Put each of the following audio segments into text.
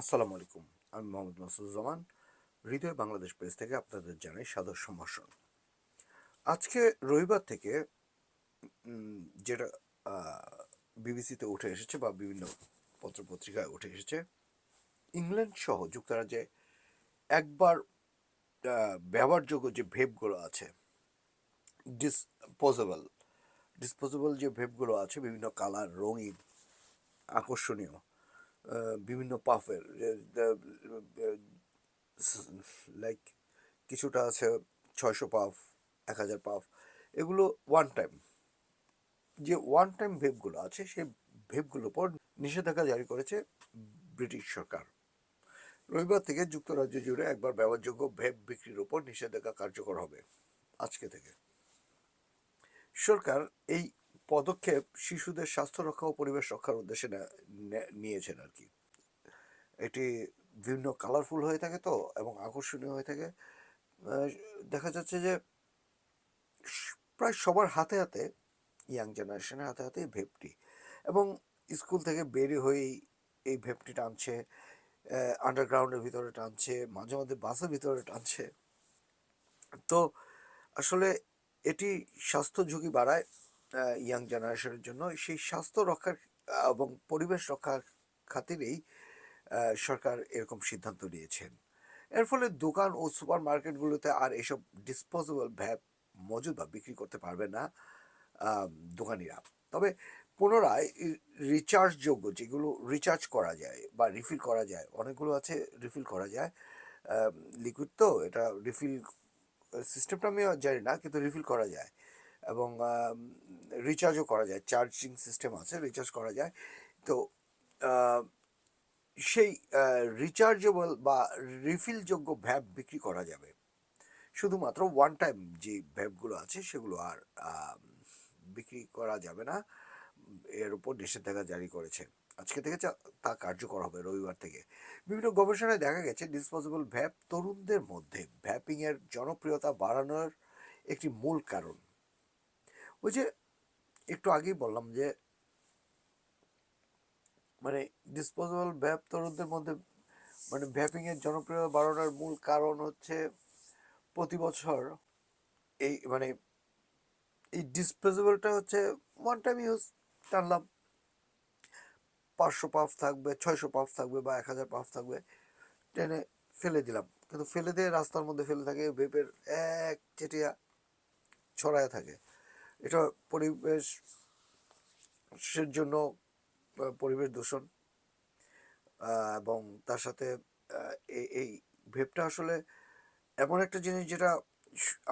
আসসালামু আলাইকুম, আমি মোহাম্মদ মাসুদুজ্জামান, হৃদয় বাংলাদেশ পেজ থেকে আপনাদের জানাই সাদর সম্ভাষণ। আজকে রবিবার থেকে যেটা বিবিসিতে উঠে এসেছে বা বিভিন্ন পত্রপত্রিকায় উঠে এসেছে, ইংল্যান্ড সহ যুক্তরাজ্যে একবার ব্যবহারযোগ্য যে ভেবগুলো আছে ডিসপোজেবল ডিসপোজেবল যে ভেবগুলো আছে, বিভিন্ন কালার, রঙিন, আকর্ষণীয় বিভিন্ন পাফের লাইক কিছুটা আছে ছয়শো পাফ, এক হাজার পাফ, এগুলো ওয়ান টাইম যে ওয়ান টাইম ভেবগুলো আছে, সেই ভেবগুলোর উপর নিষেধাজ্ঞা জারি করেছে ব্রিটিশ সরকার। রবিবার থেকে যুক্তরাজ্য জুড়ে একবার ব্যবহারযোগ্য ভেব বিক্রির উপর নিষেধাজ্ঞা কার্যকর হবে আজকে থেকে। সরকার এই পদক্ষেপ শিশুদের স্বাস্থ্য রক্ষা ও পরিবেশ রক্ষার উদ্দেশ্যে নিয়েছেন আর কি। এটি বিভিন্ন কালারফুল হয়ে থাকে তো এবং আকর্ষণীয় হয়ে থাকে। দেখা যাচ্ছে যে প্রায় সবার হাতে হাতে ইয়াং জেনারেশনের হাতে হাতে ভেপটি এবং স্কুল থেকে বেরিয়ে হয়েই এই ভেপটি টানছে আন্ডারগ্রাউন্ডের ভিতরে টানছে, মাঝে মাঝে বাসের ভিতরে টানছে। তো আসলে এটি স্বাস্থ্য ঝুঁকি বাড়ায়। ইয়াং জেনারেশনের জন্য, সেই স্বাস্থ্য রক্ষার এবং পরিবেশ রক্ষার খাতিরেই সরকার এরকম সিদ্ধান্ত নিয়েছেন। এর ফলে দোকান ও সুপার মার্কেটগুলোতে আর এসব ডিসপোজেবল ভ্যাপ মজুদ বা বিক্রি করতে পারবে না দোকানিরা। তবে পুনরায় রিচার্জযোগ্য যেগুলো রিচার্জ করা যায় বা রিফিল করা যায়, অনেকগুলো আছে রিফিল করা যায় লিকুইড তো, এটা রিফিল সিস্টেমটা আমি জানি না, কিন্তু রিফিল করা যায়। এবং রিচার্জও করা যায় চার্জিং সিস্টেম আছে রিচার্জ করা যায়। তো সেই রিচার্জেবল বা রিফিলযোগ্য ভ্যাপ বিক্রি করা যাবে। শুধুমাত্র ওয়ান টাইম যে ভ্যাপগুলো আছে, সেগুলো আর বিক্রি করা যাবে না। এর উপর নিষেধাজ্ঞা জারি করেছে। আজকে থেকে তা কার্যকর হবে রবিবার থেকে। বিভিন্ন গবেষণায় দেখা গেছে ডিসপোজেবল ভ্যাপ তরুণদের মধ্যে ভ্যাপিংয়ের জনপ্রিয়তা বাড়ানোর একটি মূল কারণ। ওই যে একটু আগেই বললাম যে মানে ডিসপোজেবল ভ্যাপ তরুণদের মধ্যে মানে ভ্যাপিং এর জনপ্রিয়তা বাড়ানোর মূল কারণ হচ্ছে প্রতি বছর এই মানে এই ডিসপোজেবলটা হচ্ছে ওয়ান টাইম ইউজ টানলাম। পাঁচশো পাফ থাকবে, ছয়শো পাফ থাকবে বা এক হাজার পাফ থাকবে, টেনে ফেলে দিলাম। কিন্তু ফেলে দিয়ে রাস্তার মধ্যে ফেলে থাকে, ভেপের এক চেটিয়া ছড়ায় থাকে। এটা পরিবেশের জন্য পরিবেশ দূষণ। এবং তার সাথে এই ভেপটা আসলে এমন একটা জিনিস যেটা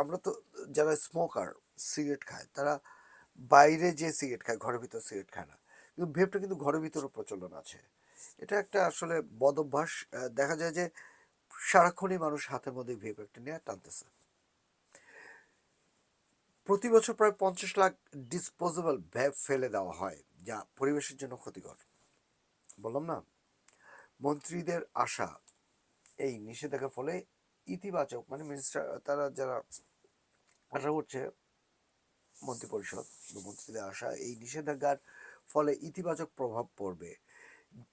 আমরা তো যারা স্মোকার, সিগারেট খায়, তারা বাইরে যে সিগারেট খায়, ঘরের ভিতর সিগারেট খায় না। কিন্তু ভেপটা কিন্তু ঘরের ভিতরে প্রচলন আছে। এটা একটা আসলে বদ অভ্যাস দেখা যায় যে সারাক্ষণই মানুষ হাতের মধ্যে ভেপ একটা নিয়ে টানতেছে। প্রতি বছর প্রায় পঞ্চাশ লাখ ডিসপোজেবল ভ্যাপ ফেলে দেওয়া হয়, যা পরিবেশের জন্য ক্ষতিকর। বললাম না? মন্ত্রীদের আশা, এই নিষেধাজ্ঞার ফলে ইতিবাচক মানে মিনিস্টার তারা যারা আশা করছে, মন্ত্রিপরিষদ মন্ত্রীদের আশা, এই নিষেধাজ্ঞার ফলে ইতিবাচক প্রভাব পড়বে।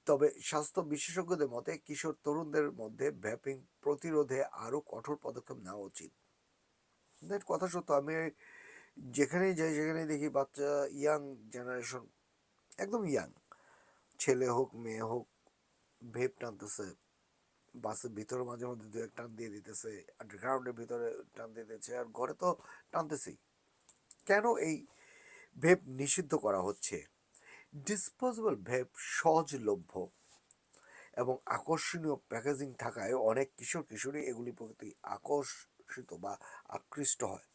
তবে স্বাস্থ্য বিশেষজ্ঞদের মতে, কিশোর তরুণদের মধ্যে ভ্যাপিং প্রতিরোধে আরও কঠোর পদক্ষেপ নেওয়া উচিত। কথা সত্য, আমি যেখানেই যাই সেখানেই দেখি বাচ্চা ইয়াং জেনারেশন একদম ইয়াং ছেলে হোক, মেয়ে হোক ভেপ টানতেছে। বাসের ভিতরে মাঝে মধ্যে দু এক টান দিয়ে দিতেছে আন্ডারগ্রাউন্ডের ভিতরে টান দিয়ে দিতেছে, আর ঘরে তো টানতেছেই। কেন এই ভেপ নিষিদ্ধ করা হচ্ছে? ডিসপোজেবল ভেপ সহজলভ্য এবং আকর্ষণীয় প্যাকেজিং থাকায় অনেক কিশোর কিশোরী এগুলির প্রতি আকর্ষিত বা আকৃষ্ট হয়।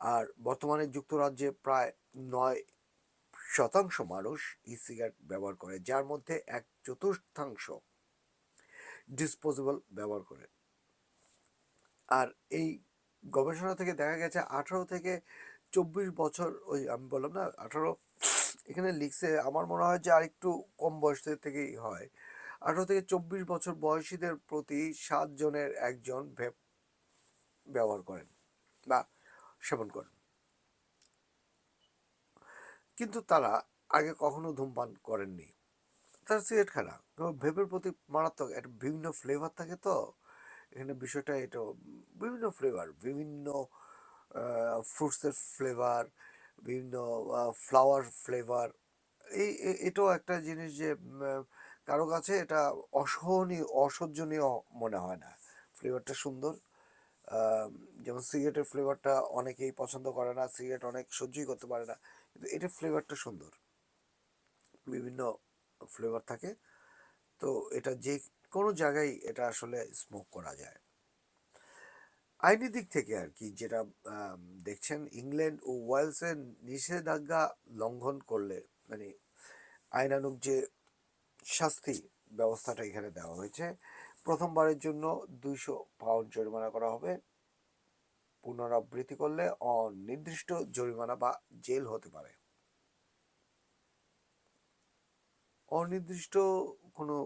আর বর্তমানে যুক্তরাজ্যে প্রায় নয় শতাংশ মানুষ ই সিগারেট ব্যবহার করে, যার মধ্যে এক চতুর্থাংশ ডিসপোজেবল ব্যবহার করে। আর এই গবেষণা থেকে দেখা গেছে আঠারো থেকে চব্বিশ বছর, ওই আমি বললাম না, আঠারো, এখানে লিখছে, আমার মনে হয় যে আরেকটু কম বয়সের থেকেই হয়। আঠারো থেকে চব্বিশ বছর বয়সীদের প্রতি সাত জনের একজন ভেপ ব্যবহার করেন বা সেবন করেন। কিন্তু তারা আগে কখনো ধূমপান করেননি। তারা সিগারেট খায় না। ভেপের প্রতি মারাত্মক একটা বিভিন্ন ফ্লেভার থাকে তো। এখানে বিষয়টা এটা বিভিন্ন ফ্লেভার বিভিন্ন ফ্রুটসের ফ্লেভার বিভিন্ন ফ্লাওয়ার ফ্লেভার এই এটাও একটা জিনিস যে কারও কাছে এটা অসহনীয়, অসহ্যনীয় মনে হয় না। ফ্লেভারটা সুন্দর। যেমন সিগারেটের ফ্লেভারটা অনেকেই পছন্দ করে না, সিগারেট অনেক সহ্যই করতে পারে না। কিন্তু এটার ফ্লেভারটা সুন্দর। বিভিন্ন ফ্লেভার থাকে। তো এটা যে কোনো জায়গায় এটা আসলে স্মোক করা যায়। আইনি দিক থেকে আর কি যেটা দেখছেন ইংল্যান্ড ও ওয়েলসের নিষেধাজ্ঞা লঙ্ঘন করলে মানে আইনানুগ যে শাস্তি ব্যবস্থাটা এখানে দেওয়া হয়েছে প্রথমবারের জন্য দুইশো পাউন্ড জরিমানা করা হবে। পুনরাবৃত্তি করলে অনির্দিষ্ট জরিমানা বা জেল হতে পারে। অনির্দিষ্ট কোনো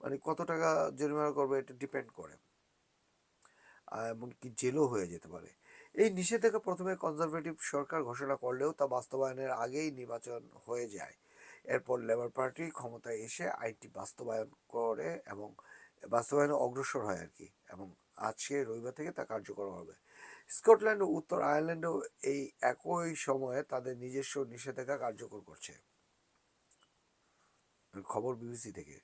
মানে কত টাকা জরিমানা করবে এটা ডিপেন্ড করে। এমনকি জেলও হয়ে যেতে পারে। এই নিষেধাজ্ঞা প্রথমে কনজারভেটিভ সরকার ঘোষণা করলেও তা বাস্তবায়নের আগেই নির্বাচন হয়ে যায়। এরপর লেবার পার্টি ক্ষমতায় এসে আইনটি বাস্তবায়ন করে এবং বাস্তবায়নে অগ্রসর হয় আর কি এবং আজকে রবিবার থেকে তা কার্যকর হবে। স্কটল্যান্ড ও উত্তর আয়ারল্যান্ডও এই একই সময়ে তাদের নিজস্ব নিষেধাজ্ঞা কার্যকর করছে। খবর বিবিসি থেকে।